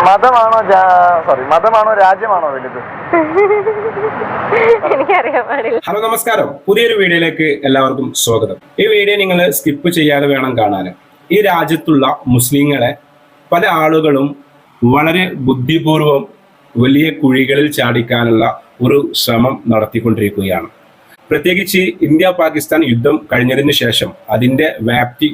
മതമാണോ sorry മതമാണോ രാജ്യമാണോ വലുത്? എനിക്കറിയാൻ പാടില്ല. ഹലോ നമസ്കാരം. പുതിയൊരു വീഡിയോയിലേക്ക് എല്ലാവർക്കും സ്വാഗതം. ഈ വീഡിയോ നിങ്ങൾ സ്കിപ്പ് ചെയ്യാതെ വേണം കാണാൻ ഈ രാജ്യത്തുള്ള മുസ്ലിങ്ങളെ പല ആളുകളും വളരെ ബുദ്ധിപൂർവം വലിയ കുഴികളിൽ ചാടിക്കാനുള്ള ഒരു ശ്രമം നടത്തിക്കൊണ്ടിരിക്കുകയാണ്. പ്രത്യേകിച്ച് ഇന്ത്യ പാകിസ്ഥാൻ യുദ്ധം കഴിഞ്ഞതിന് ശേഷം അതിന്റെ വ്യാപ്തി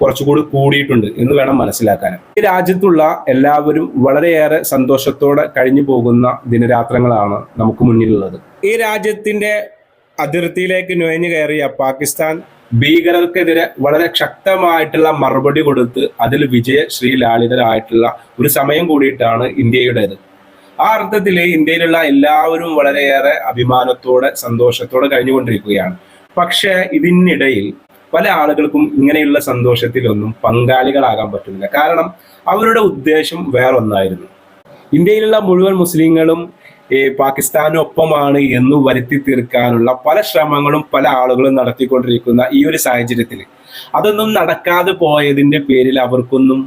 കുറച്ചുകൂടി കൂടിയിട്ടുണ്ട് എന്ന് വേണം മനസ്സിലാക്കാൻ. ഈ രാജ്യത്തുള്ള എല്ലാവരും വളരെയേറെ സന്തോഷത്തോടെ കഴിഞ്ഞു പോകുന്ന ദിനരാത്രങ്ങളാണ് നമുക്ക് മുന്നിലുള്ളത്. ഈ രാജ്യത്തിന്റെ അതിർത്തിയിലേക്ക് നുഴഞ്ഞു കയറിയ പാകിസ്ഥാൻ ഭീകരർക്കെതിരെ വളരെ ശക്തമായിട്ടുള്ള മറുപടി കൊടുത്ത് അതിൽ വിജയ ശ്രീലാളിതരായിട്ടുള്ള ഒരു സമയം കൂടിയിട്ടാണ് ഇന്ത്യയുടേത്. ആ അർത്ഥത്തിൽ ഇന്ത്യയിലുള്ള എല്ലാവരും വളരെയേറെ അഭിമാനത്തോടെ സന്തോഷത്തോടെ കഴിഞ്ഞുകൊണ്ടിരിക്കുകയാണ്. പക്ഷേ ഇതിനിടയിൽ പല ആളുകൾക്കും ഇങ്ങനെയുള്ള സന്തോഷത്തിലൊന്നും പങ്കാളികളാകാൻ പറ്റുന്നില്ല. കാരണം അവരുടെ ഉദ്ദേശം വേറൊന്നായിരുന്നു. ഇന്ത്യയിലുള്ള മുഴുവൻ മുസ്ലിങ്ങളും പാകിസ്ഥാനൊപ്പമാണ് എന്ന് വരുത്തി തീർക്കാനുള്ള പല ശ്രമങ്ങളും പല ആളുകളും നടത്തിക്കൊണ്ടിരിക്കുന്ന ഈ ഒരു സാഹചര്യത്തിൽ അതൊന്നും നടക്കാതെ പോയതിന്റെ പേരിൽ അവർക്കൊന്നും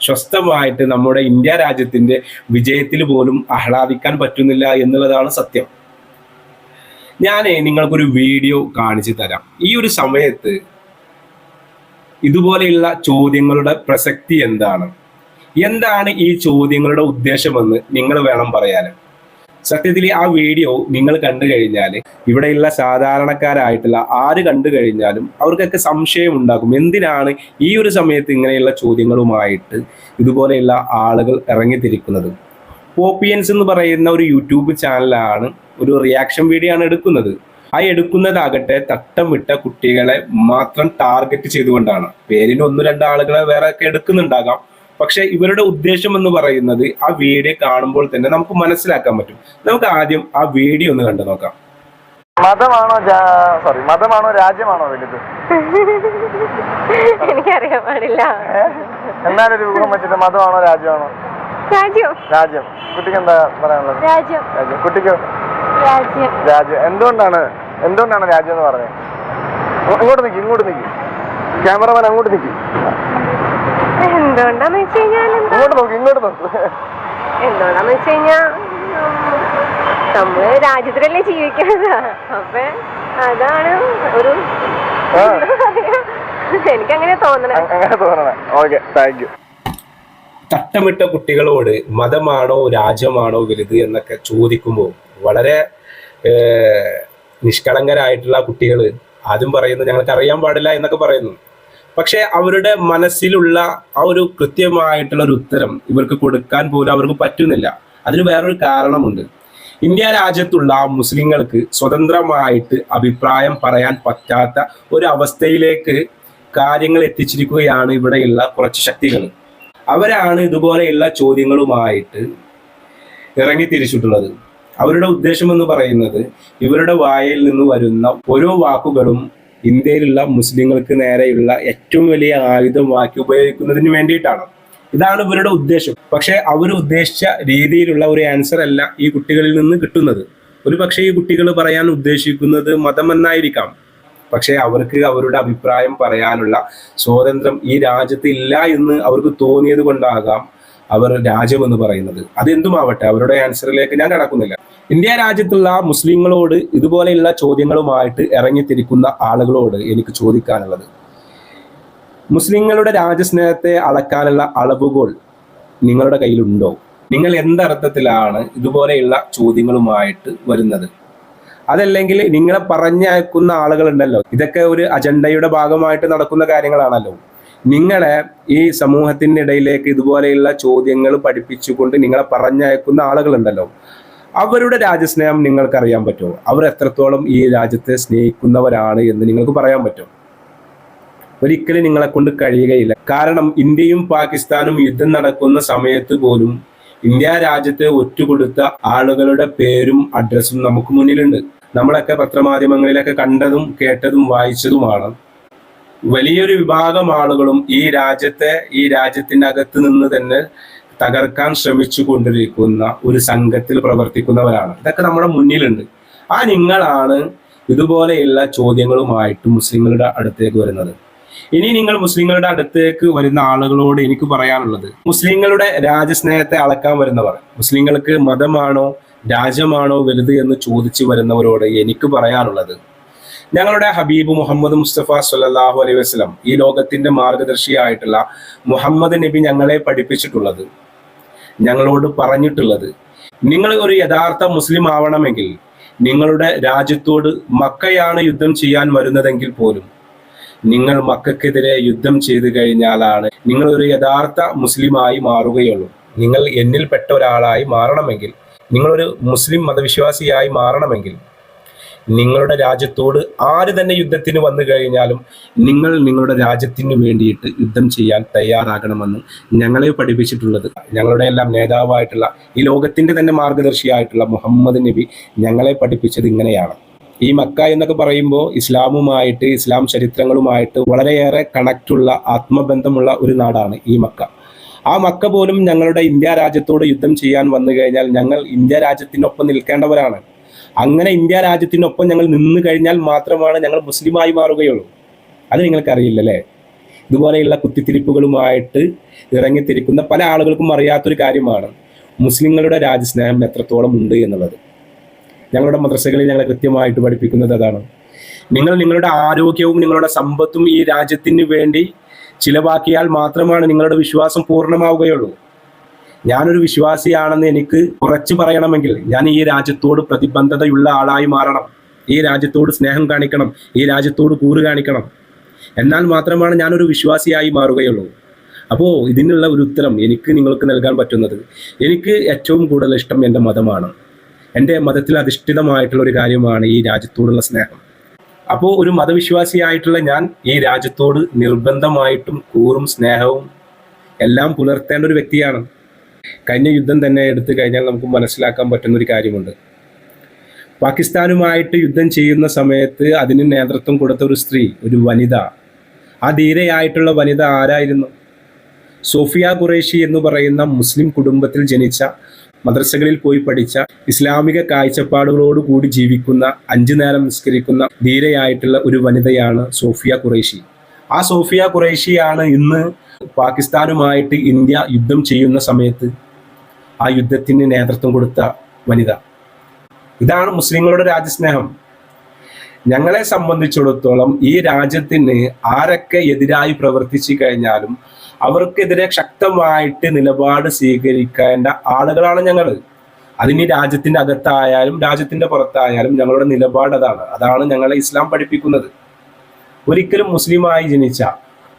സ്വസ്ഥമായിട്ട് നമ്മുടെ ഇന്ത്യ രാജ്യത്തിന്റെ വിജയത്തിൽ പോലും ആഹ്ലാദിക്കാൻ പറ്റുന്നില്ല എന്നുള്ളതാണ് സത്യം. ഞാൻ നിങ്ങൾക്കൊരു വീഡിയോ കാണിച്ചു തരാം. ഈ ഒരു സമയത്ത് ഇതുപോലെയുള്ള ചോദ്യങ്ങളുടെ പ്രസക്തി എന്താണ്? എന്താണ് ഈ ചോദ്യങ്ങളുടെ ഉദ്ദേശമെന്ന് നിങ്ങൾ വേണം പറയാൻ. സത്യത്തിൽ ആ വീഡിയോ നിങ്ങൾ കണ്ടു കഴിഞ്ഞാൽ ഇവിടെയുള്ള സാധാരണക്കാരായിട്ടുള്ള ആര് കണ്ടു കഴിഞ്ഞാലും അവർക്കൊക്കെ സംശയം ഉണ്ടാകും. എന്തിനാണ് ഈ ഒരു സമയത്ത് ഇങ്ങനെയുള്ള ചോദ്യങ്ങളുമായിട്ട് ഇതുപോലെയുള്ള ആളുകൾ ഇറങ്ങിത്തിരിക്കുന്നത്? പോപ്പിയൻസ് എന്ന് പറയുന്ന ഒരു യൂട്യൂബ് ചാനലാണ് ഒരു റിയാക്ഷൻ വീഡിയോ ആണ് എടുക്കുന്നത്. ആ എടുക്കുന്നതാകട്ടെ തട്ടം വിട്ട കുട്ടികളെ മാത്രം ടാർഗറ്റ് ചെയ്തുകൊണ്ടാണ്. പേരിന് ഒന്ന് രണ്ട് ആളുകളെ വേറെ ഒക്കെ എടുക്കുന്നുണ്ടാകാം. പക്ഷെ ഇവരുടെ ഉദ്ദേശം എന്ന് പറയുന്നത് ആ വീഡിയോ കാണുമ്പോൾ തന്നെ നമുക്ക് മനസ്സിലാക്കാൻ പറ്റും. നമുക്ക് ആദ്യം ആ വീഡിയോ ഒന്ന് കണ്ടു നോക്കാം. മതമാണോ സോറി മതമാണോ രാജ്യമാണോ വലുത്? എനിക്കറിയാൻ പാടില്ല? എന്നാലൊരു ഊഹം വെച്ചിട്ട് മതമാണോ രാജ്യമാണോ? രാജ്യം. രാജ്യം. കുട്ടിക്ക് എന്താ പറയാനുള്ളത്? രാജ്യം. രാജ്യം. കുട്ടിക്കോ രാജ്യം. രാജ്യം. എന്തുകൊണ്ടാണ് എന്തുകൊണ്ടാണ് രാജ്യം എന്ന് പറഞ്ഞത് ഇങ്ങോ- ഇങ്ങോട്ട് നിൽക്കി ഇങ്ങോട്ട് നിൽക്കി ക്യാമറമാൻ അങ്ങോട്ട് നിൽക്കി എന്തുകൊണ്ടാന്ന് വെച്ച് കഴിഞ്ഞാൽ എന്താ? ഇങ്ങോട്ട് നോക്കി ഇങ്ങോട്ട് നോക്ക്. എന്തുകൊണ്ടാന്ന് വെച്ച് കഴിഞ്ഞാ ഉം, നമ്മൾ രാജ്യത്തിലല്ലേ ജീവിക്കുന്നത് അപ്പൊ അതാണ് ഒരു ആ. എനിക്കങ്ങനെ തോന്നണേ. അ- അങ്ങനെ തോന്നണേ. ഓക്കെ താങ്ക് യു തട്ടമിട്ട കുട്ടികളോട് മതമാണോ രാജ്യമാണോ വലുത് എന്നൊക്കെ ചോദിക്കുമ്പോൾ വളരെ നിഷ്കളങ്കരായിട്ടുള്ള കുട്ടികൾ ആദ്യം പറയുന്നു ഞങ്ങൾക്ക് അറിയാൻ പാടില്ല എന്നൊക്കെ പറയുന്നു. പക്ഷെ അവരുടെ മനസ്സിലുള്ള ആ ഒരു കൃത്യമായിട്ടുള്ള ഒരു ഉത്തരം ഇവർക്ക് കൊടുക്കാൻ പോലും അവർക്ക് പറ്റുന്നില്ല. അതിന് വേറൊരു കാരണമുണ്ട്. ഇന്ത്യ രാജ്യത്തുള്ള മുസ്ലിങ്ങൾക്ക് സ്വതന്ത്രമായിട്ട് അഭിപ്രായം പറയാൻ പറ്റാത്ത ഒരു അവസ്ഥയിലേക്ക് കാര്യങ്ങൾ എത്തിച്ചിരിക്കുകയാണ് ഇവിടെയുള്ള കുറച്ച് ശക്തികൾ. അവരാണ് ഇതുപോലെയുള്ള ചോദ്യങ്ങളുമായിട്ട് ഇറങ്ങി തിരിച്ചിട്ടുള്ളത്. അവരുടെ ഉദ്ദേശം എന്ന് പറയുന്നത് ഇവരുടെ വായിൽ നിന്ന് വരുന്ന ഓരോ വാക്കുകളും ഇന്ത്യയിലുള്ള മുസ്ലിങ്ങൾക്ക് നേരെയുള്ള ഏറ്റവും വലിയ ആയുധമാക്കി ഉപയോഗിക്കുന്നതിന് വേണ്ടിയിട്ടാണ്. ഇതാണ് ഇവരുടെ ഉദ്ദേശം. പക്ഷെ അവർ ഉദ്ദേശിച്ച രീതിയിലുള്ള ഒരു ആൻസർ അല്ല ഈ കുട്ടികളിൽ നിന്ന് കിട്ടുന്നത്. ഒരു പക്ഷേ ഈ കുട്ടികൾ പറയാൻ ഉദ്ദേശിക്കുന്നത് മതം എന്നായിരിക്കാം പക്ഷെ അവർക്ക് അവരുടെ അഭിപ്രായം പറയാനുള്ള സ്വാതന്ത്ര്യം ഈ രാജ്യത്ത് ഇല്ല എന്ന് അവർക്ക് തോന്നിയത് കൊണ്ടാകാം. അവർ രാജ്യം എന്ന് പറയുന്നത്. അതെന്തുമാവട്ടെ അവരുടെ ആൻസറിലേക്ക് ഞാൻ കടക്കുന്നില്ല. ഇന്ത്യ രാജ്യത്തുള്ള മുസ്ലിങ്ങളോട് ഇതുപോലെയുള്ള ചോദ്യങ്ങളുമായിട്ട് ഇറങ്ങിത്തിരിക്കുന്ന ആളുകളോട് എനിക്ക് ചോദിക്കാനുള്ളത്. മുസ്ലിങ്ങളുടെ രാജ്യസ്നേഹത്തെ അളക്കാനുള്ള അളവുകൾ നിങ്ങളുടെ കയ്യിലുണ്ടോ? നിങ്ങൾ എന്തർത്ഥത്തിലാണ് ഇതുപോലെയുള്ള ചോദ്യങ്ങളുമായിട്ട് വരുന്നത്? അതല്ലെങ്കിൽ നിങ്ങളെ പറഞ്ഞയക്കുന്ന ആളുകളുണ്ടല്ലോ. ഇതൊക്കെ ഒരു അജണ്ടയുടെ ഭാഗമായിട്ട് നടക്കുന്ന കാര്യങ്ങളാണല്ലോ. നിങ്ങളെ ഈ സമൂഹത്തിന്റെ ഇടയിലേക്ക് ഇതുപോലെയുള്ള ചോദ്യങ്ങൾ പഠിപ്പിച്ചുകൊണ്ട് നിങ്ങളെ പറഞ്ഞയക്കുന്ന ആളുകളുണ്ടല്ലോ. അവരുടെ രാജ്യസ്നേഹം നിങ്ങൾക്ക് അറിയാൻ പറ്റുമോ? അവർ എത്രത്തോളം ഈ രാജ്യത്തെ സ്നേഹിക്കുന്നവരാണ് എന്ന് നിങ്ങൾക്ക് പറയാൻ പറ്റും. ഒരിക്കലും നിങ്ങളെ കൊണ്ട് കഴിയുകയില്ല. കാരണം ഇന്ത്യയും പാകിസ്ഥാനും യുദ്ധം നടക്കുന്ന സമയത്ത് പോലും ഇന്ത്യ രാജ്യത്തെ ഒറ്റുകൊടുത്ത ആളുകളുടെ പേരും അഡ്രസ്സും നമുക്ക് മുന്നിലുണ്ട്. നമ്മളൊക്കെ പത്രമാധ്യമങ്ങളിലൊക്കെ കണ്ടതും കേട്ടതും വായിച്ചതുമാണ്. വലിയൊരു വിഭാഗം ആളുകളും ഈ രാജ്യത്തെ ഈ രാജ്യത്തിന്റെ അകത്ത് നിന്ന് തന്നെ തകർക്കാൻ ശ്രമിച്ചു കൊണ്ടിരിക്കുന്ന ഒരു സംഘത്തിൽ പ്രവർത്തിക്കുന്നവരാണ്. ഇതൊക്കെ നമ്മുടെ മുന്നിലുണ്ട്. ആ നിങ്ങളാണ് ഇതുപോലെയുള്ള ചോദ്യങ്ങളുമായിട്ട് മുസ്ലിങ്ങളുടെ അടുത്തേക്ക് വരുന്നത്. ഇനി നിങ്ങൾ മുസ്ലിങ്ങളുടെ അടുത്തേക്ക് വരുന്ന ആളുകളോട് എനിക്ക് പറയാനുള്ളത് മുസ്ലിങ്ങളുടെ രാജ്യസ്നേഹത്തെ അളക്കാൻ വരുന്നവർ മുസ്ലിങ്ങൾക്ക് മതമാണോ രാജ്യമാണോ വലുത് എന്ന് ചോദിച്ചു വരുന്നവരോട് എനിക്ക് പറയാനുള്ളത് ഞങ്ങളുടെ ഹബീബ് മുഹമ്മദ് മുസ്തഫ സല്ലല്ലാഹു അലൈഹി വസ്ലം ഈ ലോകത്തിന്റെ മാർഗദർശിയായിട്ടുള്ള മുഹമ്മദ് നബി ഞങ്ങളെ പഠിപ്പിച്ചിട്ടുള്ളത് ഞങ്ങളോട് പറഞ്ഞിട്ടുള്ളത്. നിങ്ങൾ ഒരു യഥാർത്ഥ മുസ്ലിം ആവണമെങ്കിൽ നിങ്ങളുടെ രാജ്യത്തോട് മക്കയാണ് യുദ്ധം ചെയ്യാൻ വരുന്നതെങ്കിൽ പോലും നിങ്ങൾ മക്കൾക്കെതിരെ യുദ്ധം ചെയ്തു കഴിഞ്ഞാലാണ് നിങ്ങൾ ഒരു യഥാർത്ഥ മുസ്ലിമായി മാറുകയുള്ളൂ. നിങ്ങൾ എന്നിൽപ്പെട്ട ഒരാളായി മാറണമെങ്കിൽ നിങ്ങളൊരു മുസ്ലിം മതവിശ്വാസിയായി മാറണമെങ്കിൽ നിങ്ങളുടെ രാജ്യത്തോട് ആര് തന്നെ യുദ്ധത്തിന് വന്നു കഴിഞ്ഞാലും നിങ്ങൾ നിങ്ങളുടെ രാജ്യത്തിന് വേണ്ടിയിട്ട് യുദ്ധം ചെയ്യാൻ തയ്യാറാകണമെന്ന് ഞങ്ങളെ പഠിപ്പിച്ചിട്ടുള്ളത്. ഞങ്ങളുടെ എല്ലാം നേതാവായിട്ടുള്ള ഈ ലോകത്തിന്റെ തന്നെ മാർഗദർശിയായിട്ടുള്ള മുഹമ്മദ് നബി ഞങ്ങളെ പഠിപ്പിച്ചത് ഇങ്ങനെയാണ്. ഈ മക്ക എന്നൊക്കെ പറയുമ്പോൾ ഇസ്ലാമുമായിട്ട് ഇസ്ലാം ചരിത്രങ്ങളുമായിട്ട് വളരെയേറെ കണക്റ്റുള്ള ആത്മബന്ധമുള്ള ഒരു നാടാണ് ഈ മക്ക. ആ മക്ക പോലും ഞങ്ങളുടെ ഇന്ത്യ രാജ്യത്തോട് യുദ്ധം ചെയ്യാൻ വന്നു കഴിഞ്ഞാൽ ഞങ്ങൾ ഇന്ത്യ രാജ്യത്തിനൊപ്പം നിൽക്കേണ്ടവരാണ്. അങ്ങനെ ഇന്ത്യ രാജ്യത്തിനൊപ്പം ഞങ്ങൾ നിന്ന് കഴിഞ്ഞാൽ മാത്രമാണ് ഞങ്ങൾ മുസ്ലിമായി മാറുകയുള്ളൂ. അത് നിങ്ങൾക്കറിയില്ല അല്ലേ ഇതുപോലെയുള്ള കുത്തിത്തിരിപ്പുകളുമായിട്ട് ഇറങ്ങിത്തിരിക്കുന്ന പല ആളുകൾക്കും അറിയാത്തൊരു കാര്യമാണ് മുസ്ലിങ്ങളുടെ രാജ്യസ്നേഹം എത്രത്തോളം ഉണ്ട് എന്നുള്ളത്. ഞങ്ങളുടെ മദ്രസകളിൽ ഞങ്ങൾ കൃത്യമായിട്ട് പഠിപ്പിക്കുന്നത് അതാണ്. നിങ്ങൾ നിങ്ങളുടെ ആരോഗ്യവും നിങ്ങളുടെ സമ്പത്തും ഈ രാജ്യത്തിന് വേണ്ടി ചിലവാക്കിയാൽ മാത്രമാണ് നിങ്ങളുടെ വിശ്വാസം പൂർണമാവുകയുള്ളൂ. ഞാനൊരു വിശ്വാസിയാണെന്ന് എനിക്ക് ഉറച്ചു പറയണമെങ്കിൽ ഞാൻ ഈ രാജ്യത്തോട് പ്രതിബദ്ധതയുള്ള ആളായി മാറണം. ഈ രാജ്യത്തോട് സ്നേഹം കാണിക്കണം. ഈ രാജ്യത്തോട് കൂറ് കാണിക്കണം. എന്നാൽ മാത്രമാണ് ഞാനൊരു വിശ്വാസിയായി മാറുകയുള്ളൂ. അപ്പോൾ ഇതിനുള്ള ഒരു ഉത്തരം എനിക്ക് നിങ്ങൾക്ക് നൽകാൻ പറ്റുന്നത്. എനിക്ക് ഏറ്റവും കൂടുതൽ ഇഷ്ടം എന്റെ മതമാണ്. എന്റെ മതത്തിൽ അധിഷ്ഠിതമായിട്ടുള്ള ഒരു കാര്യമാണ് ഈ രാജ്യത്തോടുള്ള സ്നേഹം. അപ്പോൾ ഒരു മതവിശ്വാസിയായിട്ടുള്ള ഞാൻ ഈ രാജ്യത്തോട് നിർബന്ധമായിട്ടും കൂറും സ്നേഹവും എല്ലാം പുലർത്തേണ്ട ഒരു വ്യക്തിയാണ്. കഴിഞ്ഞ യുദ്ധം തന്നെ എടുത്തു കഴിഞ്ഞാൽ നമുക്ക് മനസ്സിലാക്കാൻ പറ്റുന്ന ഒരു കാര്യമുണ്ട്. പാകിസ്ഥാനുമായിട്ട് യുദ്ധം ചെയ്യുന്ന സമയത്ത് അതിന് നേതൃത്വം കൊടുത്ത ഒരു സ്ത്രീ ഒരു വനിത. ആ ധീരയായിട്ടുള്ള വനിത ആരായിരുന്നു? സോഫിയ ഖുറേഷി എന്ന് പറയുന്ന മുസ്ലിം കുടുംബത്തിൽ ജനിച്ച മദ്രസകളിൽ പോയി പഠിച്ച ഇസ്ലാമിക കാഴ്ചപ്പാടുകളോട് കൂടി ജീവിക്കുന്ന അഞ്ചു നേരം നിസ്കരിക്കുന്ന ധീരയായിട്ടുള്ള ഒരു വനിതയാണ് സോഫിയ ഖുറേഷി. ആ സോഫിയ ഖുറേഷിയാണ് ഇന്ന് പാകിസ്ഥാനുമായിട്ട് ഇന്ത്യ യുദ്ധം ചെയ്യുന്ന സമയത്ത് ആ യുദ്ധത്തിന് നേതൃത്വം കൊടുത്ത വനിത. ഇതാണ് മുസ്ലിങ്ങളുടെ രാജ്യസ്നേഹം. ഞങ്ങളെ സംബന്ധിച്ചിടത്തോളം ഈ രാജ്യത്തിന് ആരൊക്കെ എതിരായി പ്രവർത്തിച്ചു കഴിഞ്ഞാലും അവർക്കെതിരെ ശക്തമായിട്ട് നിലപാട് സ്വീകരിക്കേണ്ട ആളുകളാണ് ഞങ്ങൾ അതിന് രാജ്യത്തിന്റെ അകത്തായാലും രാജ്യത്തിന്റെ പുറത്തായാലും ഞങ്ങളുടെ നിലപാട് അതാണ്. അതാണ് ഞങ്ങളെ ഇസ്ലാം പഠിപ്പിക്കുന്നത്. ഒരിക്കലും മുസ്ലിമായി ജനിച്ച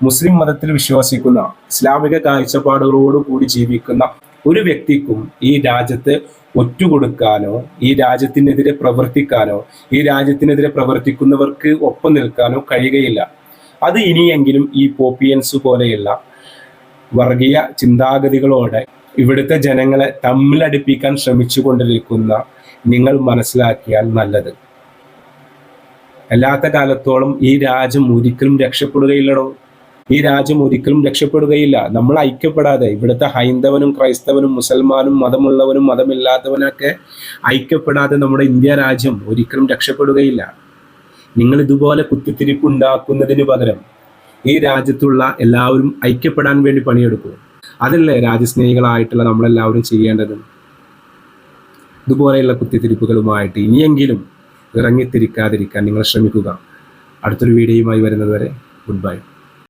മുസ്ലിം മതത്തിൽ വിശ്വസിക്കുന്ന ഇസ്ലാമിക കാഴ്ചപ്പാടുകളോട് കൂടി ജീവിക്കുന്ന ഒരു വ്യക്തിക്കും ഈ രാജ്യത്ത് ഒറ്റുകൊടുക്കാനോ ഈ രാജ്യത്തിനെതിരെ പ്രവർത്തിക്കാനോ ഈ രാജ്യത്തിനെതിരെ പ്രവർത്തിക്കുന്നവർക്ക് ഒപ്പം നിൽക്കാനോ കഴിയുകയില്ല. അത് ഇനിയെങ്കിലും ഈ പോപ്പിയൻസ് പോലെയുള്ള വർഗീയ ചിന്താഗതികളോടെ ഇവിടുത്തെ ജനങ്ങളെ തമ്മിലടിപ്പിക്കാൻ ശ്രമിച്ചുകൊണ്ടിരിക്കുന്ന നിങ്ങൾ മനസ്സിലാക്കിയാൽ നല്ലത്. അല്ലാത്ത കാലത്തോളം ഈ രാജ്യം ഒരിക്കലും രക്ഷപ്പെടുകയില്ലടോ. ഈ രാജ്യം ഒരിക്കലും രക്ഷപ്പെടുകയില്ല. നമ്മൾ ഐക്യപ്പെടാതെ ഇവിടുത്തെ ഹൈന്ദവനും ക്രൈസ്തവനും മുസൽമാനും മതമുള്ളവനും മതമില്ലാത്തവനൊക്കെ ഐക്യപ്പെടാതെ നമ്മുടെ ഇന്ത്യ രാജ്യം ഒരിക്കലും രക്ഷപ്പെടുകയില്ല. നിങ്ങൾ ഇതുപോലെ കുത്തിത്തിരിപ്പ് ഉണ്ടാക്കുന്നതിന് പകരം ഈ രാജ്യത്തുള്ള എല്ലാവരും ഐക്യപ്പെടാൻ വേണ്ടി പണിയെടുക്കൂ. അതല്ലേ രാജ്യസ്നേഹികളായിട്ടുള്ള നമ്മളെല്ലാവരും ചെയ്യേണ്ടത്? ഇതുപോലെയുള്ള കുത്തിത്തിരിപ്പുകളുമായിട്ട് ഇനിയെങ്കിലും ഇറങ്ങിത്തിരിക്കാതിരിക്കാൻ നിങ്ങൾ ശ്രമിക്കുക. അടുത്തൊരു വീഡിയോയുമായി വരുന്നതുവരെ ഗുഡ് ബൈ.